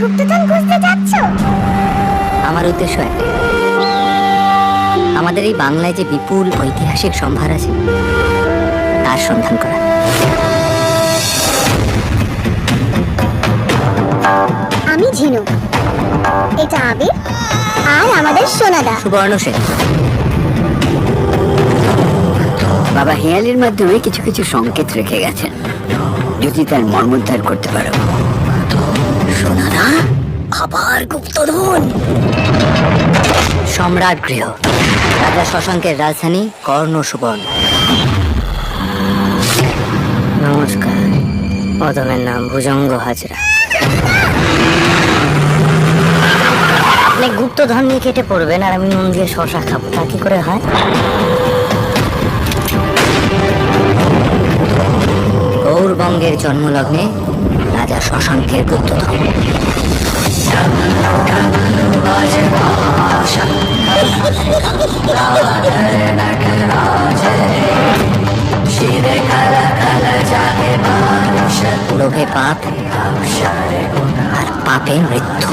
গুপ্তধন খুঁজতে যাচ্ছ? আমার উদ্দেশ্য একটাই আমাদের এই বাংলায় যে বিপুল ঐতিহাসিক সম্ভার আছে তার সন্ধান করা। আমি ঝিনুক এটা আবির আর আমাদের সোনাদা। সুবর্ণ সেন। বাবা হেয়ালির মাধ্যমে কিছু কিছু সংকেত রেখে গেছেন। যদি তার মর্মোদ্ধার করতে পারো। সোনারা আবার গুপ্তধন। সম্রাট গৃহ, রাজা শশাঙ্কের রাজধানী কর্ণ সুবর্ণ নমস্কার পদমের নাম ভুজঙ্গ হাজরা। আপনি গুপ্তধন নিয়ে কেটে পড়বেন আর আমি নুন দিয়ে শশা খাব, তা কি করে হয়? গৌরবঙ্গের জন্মলগ্নে রাজা শশাঙ্কের গুপ্তধন লোভে পাপ আর পাপে মৃত্যু।